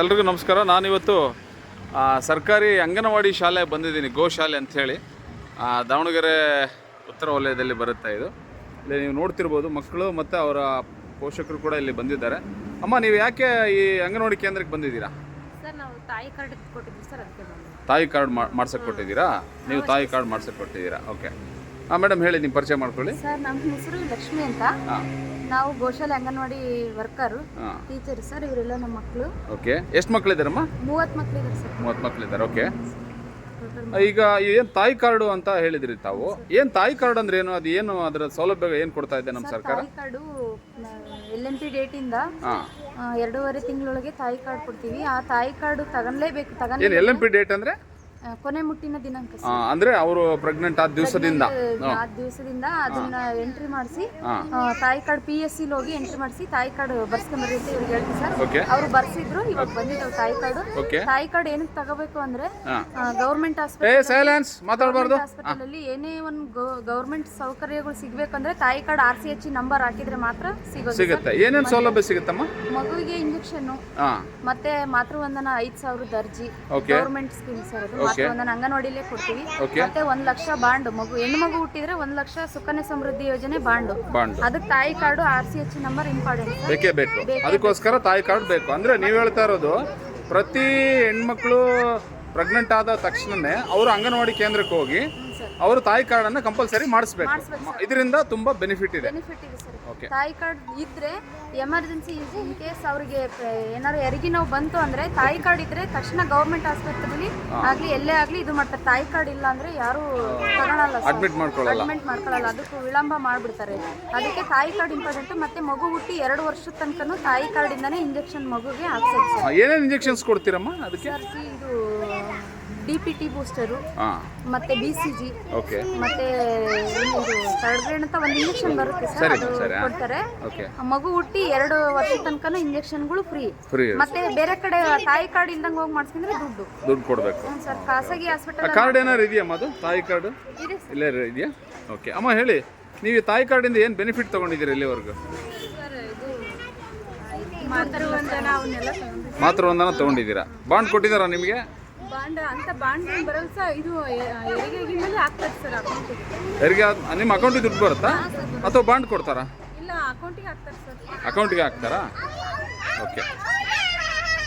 ಎಲ್ರಿಗೂ ನಮಸ್ಕಾರ. ನಾನಿವತ್ತು ಸರ್ಕಾರಿ ಅಂಗನವಾಡಿ ಶಾಲೆ ಬಂದಿದ್ದೀನಿ ಗೋಶಾಲೆ ಅಂಥೇಳಿ. ದಾವಣಗೆರೆ ಉತ್ತರ ವಲಯದಲ್ಲಿ ಬರುತ್ತೆ ಇದು. ಇಲ್ಲಿ ನೀವು ನೋಡ್ತಿರ್ಬೋದು ಮಕ್ಕಳು ಮತ್ತು ಅವರ ಪೋಷಕರು ಕೂಡ ಇಲ್ಲಿ ಬಂದಿದ್ದಾರೆ. ಅಮ್ಮ ನೀವು ಯಾಕೆ ಈ ಅಂಗನವಾಡಿ ಕೇಂದ್ರಕ್ಕೆ ಬಂದಿದ್ದೀರಾ? ತಾಯಿ ಕಾರ್ಡ್ ಮಾಡ್ಸಕ್ಕೆ ಕೊಟ್ಟಿದ್ದೀರಾ? ನೀವು ತಾಯಿ ಕಾರ್ಡ್ ಮಾಡ್ಸಕ್ಕೆ ಕೊಟ್ಟಿದ್ದೀರಾ? ಓಕೆ. ಹಾಂ ಮೇಡಮ್ ಹೇಳಿ ನಿಮ್ಮ ಪರಿಚಯ ಮಾಡ್ಕೊಳ್ಳಿ. ಸರ್ ನಮ್ಮ ಹೆಸರು ಲಕ್ಷ್ಮಿ ಅಂತ. ಹಾಂ. ನಾವು ಗೋಶಾಲೆ ಅಂಗನವಾಡಿ ವರ್ಕರು ಹಾಂ. ಟೀಚರ್ ಸರ್ ಇವರೆಲ್ಲ ನಮ್ಮ ಮಕ್ಕಳು ಓಕೆ. ಎಷ್ಟು ಮಕ್ಕಳಿದ್ದಾರಮ್ಮ ಮೂವತ್ತು ಮಕ್ಕಳಿದ್ದಾರೆ ಸರ್. ಮೂವತ್ತು ಮಕ್ಕಳಿದ್ದಾರೆ ಓಕೆ. ಈಗ ಏನು ತಾಯಿ ಕಾರ್ಡು ಅಂತ ಹೇಳಿದ್ರಿ ತಾವು? ಏನು ತಾಯಿ ಕಾರ್ಡ್ ಅಂದ್ರೆ ಏನು? ಅದು ಏನು ಅದರ ಸೌಲಭ್ಯ ಏನು ಕೊಡ್ತಾ ಇದೆ ನಮ್ಮ ಸರ್ಕಾರ? ತಾಯಿ ಕಾರ್ಡು ಎಲ್ ಎಂ ಪಿ ಡೇಟಿಂದ ಎರಡೂವರೆ ತಿಂಗಳೊಳಗೆ ತಾಯಿ ಕಾರ್ಡ್ ಕೊಡ್ತೀವಿ. ಆ ತಾಯಿ ಕಾರ್ಡು ತಗೊಳ್ಳೇಬೇಕು ಏನು LMP L M P date ಅಂದ್ರೆ? ಕೊನೆ ಮುಟ್ಟಿನ ದಿನಾಂಕ ಆ, ಅಂದ್ರೆ ಅವರು ಪ್ರೆಗ್ನೆಂಟ್ ಆದ ದಿವಸದಿಂದ. ಆ ದಿವಸದಿಂದ ಅದನ್ನ ಎಂಟ್ರಿ ಮಾಡಿಸಿ ತಾಯಿ ಕಾರ್ಡ್ ಪಿ ಎಸ್ ಸಿಲ್ ಹೋಗಿ ಎಂಟ್ರಿ ಮಾಡಿಸಿ ತಾಯಿ ಕಾರ್ಡ್ ಬರ್ಸ್ಕೊಂಡ್ರಿ ಅಂತ ಇವ್ರಿಗೆ ಹೇಳ್ತೀವಿ ಸರ್. ಓಕೆ ಅವ್ರು ಬರ್ಸಿದ್ರು ಇವಾಗ ಬಂದಿದ್ದಾವೆ ತಾಯಿ ಕಾರ್ಡ್. ಓಕೆ ತಾಯಿ ಕಾರ್ಡ್ ಏನಕ್ಕೆ ತಗೋಬೇಕು ಅಂದ್ರೆ ಗೌರ್ಮೆಂಟ್ ಏ ಹಾಸ್ಪಿಟಲ್ ಸೈಲೆನ್ಸ್ ಮಾತಾಡಬಾರ್ದು ಹಾಸ್ಪಿಟಲ್ ಅಲ್ಲಿ ಏನೇ ಒಂದು ಗೌರ್ಮೆಂಟ್ ಸೌಕರ್ಯಗಳು ಸಿಗಬೇಕಂದ್ರೆ ತಾಯಿ card R C H number ಹಾಕಿದ್ರೆ ಮಾತ್ರ ಸಿಗೋದು ಸಿಗುತ್ತೆ. ಏನೇನು ಸೌಲಭ್ಯ ಸಿಗುತ್ತಮ್ಮ? ಮಗುವಿಗೆ ಇಂಜೆಕ್ಷನ್ ಹಾಂ. ಮತ್ತೆ ಮಾತೃವಂದನ ಐದ್ ಸಾವಿರದ ಅರ್ಜಿ ಗೌರ್ಮೆಂಟ್ ಸ್ಕೀಮ್ ಸರ್. ಅದು ಮಾತೃವಂದನ ಅಂಗನವಾಡಿಲೇ ಕೊಡ್ತೀವಿ. ಮತ್ತೆ ಒಂದ್ ಲಕ್ಷ ಬಾಂಡ್ ಮಗು ಹೆಣ್ಣು ಮಗು ಹುಟ್ಟಿದ್ರೆ ಒಂದ್ ಲಕ್ಷ ಸುಕನ್ಯಾ ಸಮೃದ್ಧಿ ಯೋಜನೆ ಬಾಂಡ್. ಬಾಂಡ್. ಅದಕ್ಕೆ ತಾಯಿ card R C H number important ಬೇಕೇ ಬೇಕು. ಅದಕ್ಕೋಸ್ಕರ ತಾಯಿ ಕಾರ್ಡ್ ಬೇಕು. ಅಂದ್ರೆ ನೀವ್ ಹೇಳ್ತಾ ಇರೋದು ಪ್ರತಿ ಹೆಣ್ಮಕ್ಳು ಪ್ರೆಗ್ನೆಂಟ್ ಆದ ತಕ್ಷಣನೇ ಅವರು ಅಂಗನವಾಡಿ ಕೇಂದ್ರಕ್ಕೆ ಹೋಗಿ ಸರ್. ಅವರು ತಾಯಿ ಕಾರ್ಡ್ ಅನ್ನ ಕಂಪಲ್ಸರಿ ಮಾಡಿಸ್ಬೇಕು. ಇದರಿಂದ ತುಂಬಾ ಬೆನಿಫಿಟ್ ಇದೆ. ಬೆನಿಫಿಟ್ ಇದೆ ಸರ್. ತಾಯಿ ಕಾರ್ಡ್ ಇದ್ರೆ ಎಮರ್ಜೆನ್ಸಿ ಇನ್ ಕೇಸ್ ಅವರಿಗೆ ಏನಾದ್ರು ಹೆರಿಗೆ ನೋವು ಬಂತು ಅಂದ್ರೆ ತಾಯಿ ಕಾರ್ಡ್ ಇದ್ರೆ ತಕ್ಷಣ ಗೌರ್ಮೆಂಟ್ ಆಸ್ಪತ್ರೆಯಲ್ಲಿ ಆಗ್ಲಿ ಎಲ್ಲೇ ಆಗ್ಲಿ ಇದು ಮಾಡ್ತಾರೆ. ತಾಯಿ ಕಾರ್ಡ್ ಇಲ್ಲ ಅಂದ್ರೆ ಯಾರು ತಗೊಳಲ್ಲ ಅಡ್ಮಿಟ್ ಮಾಡ್ಕೊಳ್ಳಲ್ಲ. ಅಡ್ಮಿಟ್ ಮಾಡ್ಕೊಳ್ಳಲ್ಲ. ಅದಕ್ಕೂ ವಿಳಂಬ ಮಾಡ್ಬಿಡ್ತಾರೆ. ಅದಕ್ಕೆ ತಾಯಿ ಕಾರ್ಡ್ ಇಂಪಾರ್ಟೆಂಟ್ ಮತ್ತೆ ಮಗು ಹುಟ್ಟಿ ಎರಡು ವರ್ಷದ ತನಕನೂ ತಾಯಿ ಕಾರ್ಡ್ ಇಂದಾನೆ ಇಂಜೆಕ್ಷನ್ ಮಗುಗೆ ಹಾಕ್ಸೋದು ಏನೇನು ಆ, ಏನೇನ್ ಇಂಜೆಕ್ಷನ್ಸ್ ಕೊಡ್ತೀರಮ್ಮ ಅದಕ್ಕೆ? ಸರ್ ಇದು ಡಿ ಪಿ ಟಿ ಬೂಸ್ಟರು ಹಾಂ. ಮತ್ತೆ ಬಿ ಸಿ ಜಿ ಓಕೆ. ಮತ್ತೆ ಥರ್ಡ್ ಗ್ರೇಡ್ ಅಂತ ಒಂದು ಇಂಜೆಕ್ಷನ್ ಬರುತ್ತೆ ಸರ್ ಸರಿ, ಅದು ಸರಿ, ಹಾ. ಕೊಡ್ತಾರೆ. ಓಕೆ. ಆ ಮಗು ಹುಟ್ಟಿ ಎರಡು ವರ್ಷ ತನಕನೂ ಇಂಜೆಕ್ಷನ್ಗಳು ಫ್ರೀ ಫ್ರೀ ಮತ್ತೆ ಬೇರೆ ಕಡೆ ತಾಯಿ ಕಾರ್ಡ್ ಇಲ್ದಂಗೆ ಹೋಗಿ ಮಾಡಿಸ್ಕೊಂಡ್ರೆ ದುಡ್ಡು. ದುಡ್ಡು ಕೊಡಬೇಕು. ಸರ್ ಖಾಸಗಿ ಹಾಸ್ಪಿಟಲ್ ಕಾರ್ಡ್ ಏನಾರು ಇದೆಯಮ್ಮ ಅದು ತಾಯಿ ಕಾರ್ಡು ಇದೆ ಇಲ್ಲೇ ಇದೆಯಾ? ಓಕೆ. ಅಮ್ಮ ಹೇಳಿ ನೀವು ಈ ತಾಯಿ ಕಾರ್ಡಿಂದ ಏನು ಬೆನಿಫಿಟ್ ತೊಗೊಂಡಿದ್ದೀರಿ ಇಲ್ಲಿವರೆಗೂ? ಸರ್ ಇದು ಮಾತೃವಂದನ ಅವನ್ನೆಲ್ಲ ಮಾತೃವಂದನ ತೊಗೊಂಡಿದ್ದೀರಾ? ಬಾಂಡ್ ಕೊಟ್ಟಿದ್ದಾರಾ ನಿಮಗೆ? ಬಾಂಡ್ ಅಂತ ಬಾಂಡ್ ಬರಲ್ಲ ಸರ್. ಇದು ಹೆರಿಗೆ ಮೇಲೆ ಆಗ್ತದೆ ಸರ್ ಅಕೌಂಟಿಗೆ ಯಾರಿಗೆ ನಿಮ್ಮ ಅಕೌಂಟಿಗೆ ದುಡ್ಡು ಬರುತ್ತಾ? ಅಥವಾ ಬಾಂಡ್ ಕೊಡ್ತಾರಾ? ಇಲ್ಲ ಅಕೌಂಟಿಗೆ ಹಾಕ್ತಾರೆ ಸರ್. ಅಕೌಂಟಿಗೆ ಹಾಕ್ತಾರಾ? ಓಕೆ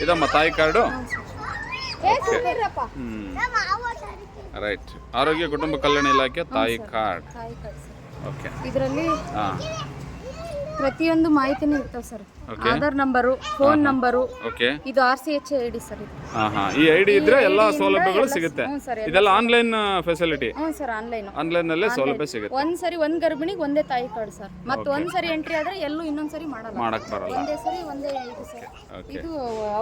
ಇದಮ್ಮ ತಾಯಿ ಕಾರ್ಡು? ಹ್ಞೂ ರೈಟ್ ಆರೋಗ್ಯ ಕುಟುಂಬ ಕಲ್ಯಾಣ ಇಲಾಖೆ ತಾಯಿ ಕಾರ್ಡ್. ತಾಯಿ ಕಾರ್ಡ್ ಓಕೆ ಇದರಲ್ಲಿ ಹಾಂ. ಪ್ರತಿಯೊಂದು ಮಾಹಿತಿನೂ ಇರ್ತಾವೆ sir. Aadhaar number phone number ಇದು R C H I D sir ಇದು. ಹಾಂ ಹಾಂ ಈ ಐ ಡಿ ಇದ್ರೆ ಎಲ್ಲಾ ಸೌಲಭ್ಯಗಳು ಸಿಗುತ್ತೆ. ಹ್ಞೂ ಸರ್ ಇದೆಲ್ಲ ಆನ್ಲೈನ್ ಫೆಸಿಲಿಟಿ ಹ್ಞೂ ಸರ್ ಆನ್ಲೈನ್ ಆನ್ಲೈನ್ನಲ್ಲಿ ಸೌಲಭ್ಯ ಸಿಗುತ್ತೆ. ಒಂದ್ ಸರಿ ಒಂದ್ ಗರ್ಭಿಣಿಗೆ ಒಂದೇ ತಾಯಿ ಕಾರ್ಡ್ ಸರ್. ಮತ್ತೆ ಒಂದ್ ಸರಿ ಎಂಟ್ರಿ ಆದ್ರೆ ಎಲ್ಲೂ ಇನ್ನೊಂದ್ ಸರಿ ಮಾಡಲ್ಲ. ಮಾಡಕ್ ಬರಲ್ಲ. ಒಂದೇ ಸರಿ ಒಂದೇ ಇದು ಸರ್. ಇದು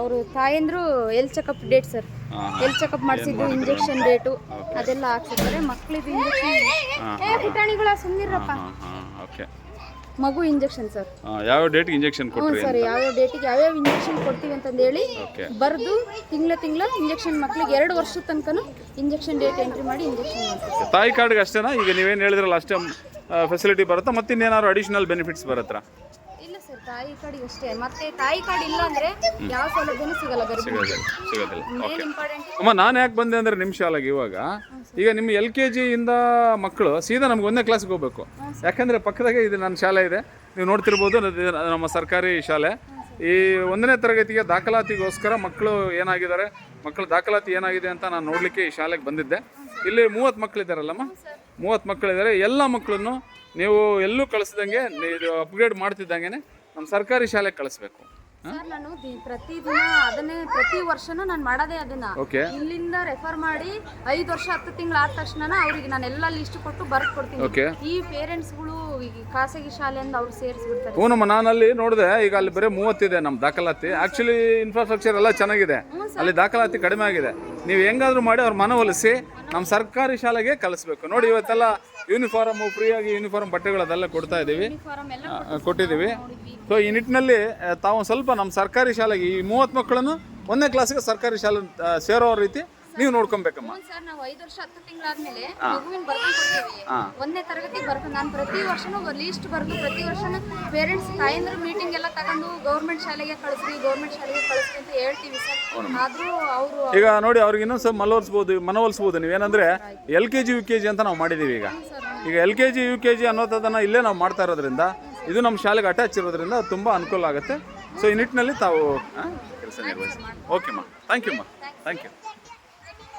ಅವರು ತಾಯಂದ್ರು ಎಲ್ ಚೆಕಪ್ ಡೇಟ್ ಸರ್. ಹಾಂ ಎಲ್ ಚೆಕಪ್ ಮಾಡಿಸಿದ್ದು ಇಂಜೆಕ್ಷನ್ ಡೇಟು ಅದೆಲ್ಲ ಹಾಕ್ಸಿದ್ದಾರೆ ಮಕ್ಳಿದು ಇಂಜೆಕ್ಷನ್ ಪುಟಾಣಿಗಳ ಸುಮ್ಮನಿರಪ್ಪ ಹಾಂ ಹಾಂ ಓಕೆ ಮಗು ಇಂಜೆಕ್ಷನ್ ಸರ್ ಯಾವ ಡೇಟ್ಗೆ ಇಂಜೆಕ್ಷನ್ ಹ್ಞೂ ಕೊಟ್ರಿ ಸರ್ ಯಾವ್ಯಾವ ಡೇಟಿಗೆ ಯಾವ್ಯಾವ ಇಂಜೆಕ್ಷನ್ ಕೊಡ್ತೀವಿ ಅಂತಂದು ಹೇಳಿ ಓಕೆ ಬರೆದು ತಿಂಗಳ ತಿಂಗಳ ಇಂಜೆಕ್ಷನ್ ಮಕ್ಳಿಗೆ ಎರಡು ವರ್ಷದ ತನಕನೂ ಇಂಜೆಕ್ಷನ್ ಡೇಟ್ ಎಂಟ್ರಿ ಮಾಡಿ ಇಂಜೆಕ್ಷನ್ ಮಾಡ್ತೀವಿ. ತಾಯಿ ಕಾರ್ಡ್ಗೆ ಅಷ್ಟೇನಾ? ಈಗ ನೀವೇನು ಹೇಳಿದ್ರಲ್ಲ ಅಷ್ಟೇ ಫೆಸಿಲಿಟಿ ಬರುತ್ತಾ? ಮತ್ತೆ ಇನ್ನೇನಾದ್ರು ಅಡಿಷನಲ್ ಬೆನಿಫಿಟ್ಸ್ ಬರುತ್ತಾ? ಸರ್ ತಾಯಿ ಕಾರ್ಡ್ ಅಷ್ಟೇ. ಮತ್ತೆ ತಾಯಿ ಕಾರ್ಡ್ ಇಲ್ಲ ಅಂದ್ರೆ ಯಾವ ಸೌಲಭ್ಯನೂ ಸಿಗಲ್ಲ ಗರ್ಭಿಣಿ. ಸಿಗೋದಿಲ್ಲ ಸಿಗೋದಿಲ್ಲ ಮೇನ್ ಇಂಪಾರ್ಟೆಂಟ್ ಅಮ್ಮ ನಾನು ಯಾಕೆ ಬಂದೆ ಅಂದರೆ ನಿಮ್ಮ ಶಾಲೆಗೆ ಇವಾಗ? ಈಗ ನಿಮ್ಮ ಎಲ್ ಕೆ ಜಿಯಿಂದ ಮಕ್ಕಳು ಸೀದಾ ನಮ್ಗೆ ಒಂದನೇ ಕ್ಲಾಸ್ಗೆ ಹೋಗ್ಬೇಕು. ಯಾಕಂದ್ರೆ ಪಕ್ಕದಾಗೆ ಇದು ನನ್ನ ಶಾಲೆ ಇದೆ. ನೀವು ನೋಡ್ತಿರ್ಬೋದು ಇದು ನಮ್ಮ ಸರ್ಕಾರಿ ಶಾಲೆ. ಈ ಒಂದನೇ ತರಗತಿಗೆ ದಾಖಲಾತಿಗೋಸ್ಕರ ಮಕ್ಕಳು ಏನಾಗಿದ್ದಾರೆ ಮಕ್ಕಳ ದಾಖಲಾತಿ ಏನಾಗಿದೆ ಅಂತ ನಾನು ನೋಡಲಿಕ್ಕೆ ಈ ಶಾಲೆಗೆ ಬಂದಿದ್ದೆ. ಇಲ್ಲಿ ಮೂವತ್ತು ಮಕ್ಕಳಿದ್ದಾರಲ್ಲಮ್ಮ ಮೂವತ್ತು ಮಕ್ಕಳಿದ್ದಾರೆ ಎಲ್ಲ ಮಕ್ಕಳನ್ನು ನೀವು ಎಲ್ಲೂ ಕಳಿಸ್ದಂಗೆ ಇದು ಅಪ್ಗ್ರೇಡ್ ಮಾಡ್ತಿದ್ದಂಗೆ ನಮ್ಮ ಸರ್ಕಾರಿ ಶಾಲೆಗೆ ಕಳಿಸ್ಬೇಕು. ಸರ್ ನಾನು ದಿ- ಪ್ರತಿದಿನ ಅದನ್ನೇ ಪ್ರತಿ ವರ್ಷನೂ ನಾನು ಮಾಡೋದೇ ಅದನ್ನ. ಓಕೆ. ಇಲ್ಲಿಂದ ರೆಫರ್ ಮಾಡಿ ಐದು ವರ್ಷ ಹತ್ತು ತಿಂಗಳು ಆದ ತಕ್ಷಣ ಅವ್ರಿಗೆ ನಾನು ಎಲ್ಲ ಲಿಸ್ಟ್ ಕೊಟ್ಟು ಬರ್ದು ಕೊಡ್ತೀನಿ. ಓಕೆ. ಈ ಪೇರೆಂಟ್ಸ್ಗಳು ಖಾಸಗಿ ಶಾಲೆಯಿಂದ ಅವ್ರು ಸೇರಿಸ್ಬಿಡ್ತಾರೆ. ಹ್ಞೂನಮ್ಮ ನಾನಲ್ಲಿ ನೋಡಿದೆ ಈಗ ಅಲ್ಲಿ ಬರೀ ಮೂವತ್ತಿದೆ ನಮ್ಮ ದಾಖಲಾತಿ. ಆ್ಯಕ್ಚುಲಿ ಇನ್ಫ್ರಾಸ್ಟ್ರಕ್ಚರ್ ಎಲ್ಲ ಚೆನ್ನಾಗಿದೆ. ಅಲ್ಲಿ ದಾಖಲಾತಿ ಕಡಿಮೆ ಆಗಿದೆ. ನೀವು ಹೆಂಗಾದ್ರೂ ಮಾಡಿ ಅವ್ರ ಮನವೊಲಿಸಿ ನಮ್ಮ ಸರ್ಕಾರಿ ಶಾಲೆಗೆ ಕಲಿಸ್ಬೇಕು. ನೋಡಿ ಇವತ್ತೆಲ್ಲ ಯೂನಿಫಾರ್ಮ್ ಫ್ರೀಯಾಗಿ ಯೂನಿಫಾರ್ಮ್ ಬಟ್ಟೆಗಳು ಅದೆಲ್ಲ ಕೊಡ್ತಾ ಇದ್ದೀವಿ ಕೊಟ್ಟಿದ್ದೀವಿ. ಸೊ ಈ ನಿಟ್ಟಿನಲ್ಲಿ ತಾವು ಸ್ವಲ್ಪ ನಮ್ಮ ಸರ್ಕಾರಿ ಶಾಲೆಗೆ ಈ ಮೂವತ್ತು ಮಕ್ಕಳನ್ನು ಒಂದನೇ ಕ್ಲಾಸಿಗೆ ಸರ್ಕಾರಿ ಶಾಲೆ ಸೇರೋ ರೀತಿ ನೀವು ನೋಡ್ಕೊಬೇಕಮ್ಮ. ಸರ್ ನಾವು ಐದು ವರ್ಷ ಹತ್ತು ತಿಂಗಳಾದ್ಮೇಲೆ ಮಗುವಿನ ಬರ್ಕೊಂಡು ಕೊಡ್ತೀವಿ. ಒಂದನೇ ತರಗತಿ ಬರ್ಕೊಂಡು ನಾನು ಪ್ರತಿ ವರ್ಷನೂ ಲೀಸ್ಟ್ ಬರ್ದು ಪ್ರತಿ ವರ್ಷನೂ ಪೇರೆಂಟ್ಸ್ ತಾಯಂದ್ರ ಮೀಟಿಂಗ್ ಎಲ್ಲ ತಗೊಂಡು ಗೌರ್ಮೆಂಟ್ ಶಾಲೆಗೆ ಕಳಿಸ್ರಿ ಗೌರ್ಮೆಂಟ್ ಶಾಲೆಗೆ ಕಳಿಸ್ರಿ ಅಂತ ಹೇಳ್ತೀವಿ ಸರ್. ಆದ್ರೂ ಅವರು ಈಗ ನೋಡಿ ಅವ್ರಿಗೆ ಇನ್ನೊಂದು ಸ್ವಲ್ಪ ಮನವೊಲಿಸ್ಬೋದು ಮನವೊಲಿಸ್ಬೋದು ನೀವೇನಂದ್ರೆ L K G U K G ಅಂತ ನಾವು ಮಾಡಿದ್ದೀವಿ ಈಗ. ಈಗ L K G U K G ಅನ್ನೋದನ್ನು ಇಲ್ಲೇ ನಾವು ಮಾಡ್ತಾ ಇರೋದ್ರಿಂದ ಇದು ನಮ್ಮ ಶಾಲೆಗೆ ಅಟ್ಯಾಚ್ ಇರೋದ್ರಿಂದ ತುಂಬ ಅನುಕೂಲ ಆಗುತ್ತೆ. ಸೊ ಈ ನಿಟ್ಟಿನಲ್ಲಿ ತಾವು ಕೆಲಸ ನಿರ್ವಹಿಸಿ. ಓಕೆಮ್ಮ ಥ್ಯಾಂಕ್ ಯು ಮಾ. Thank you